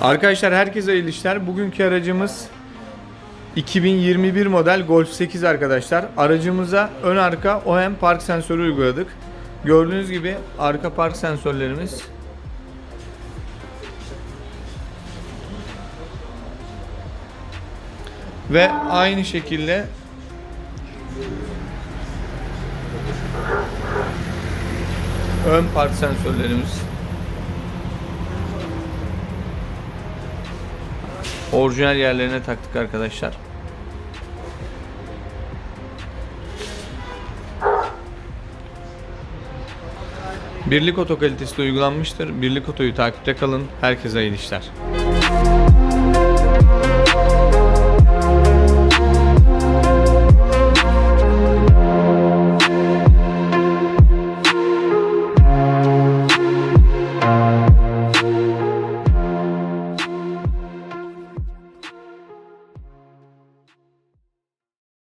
Arkadaşlar herkese hayırlı işler. Bugünkü aracımız 2021 model Golf 8 arkadaşlar. Aracımıza ön arka OEM park sensörü uyguladık. Gördüğünüz gibi arka park sensörlerimiz ve aynı şekilde ön park sensörlerimiz orijinal yerlerine taktık arkadaşlar. Birlik oto kalitesi uygulanmıştır. Birlik otoyu takipte kalın. Herkese hayırlı işler.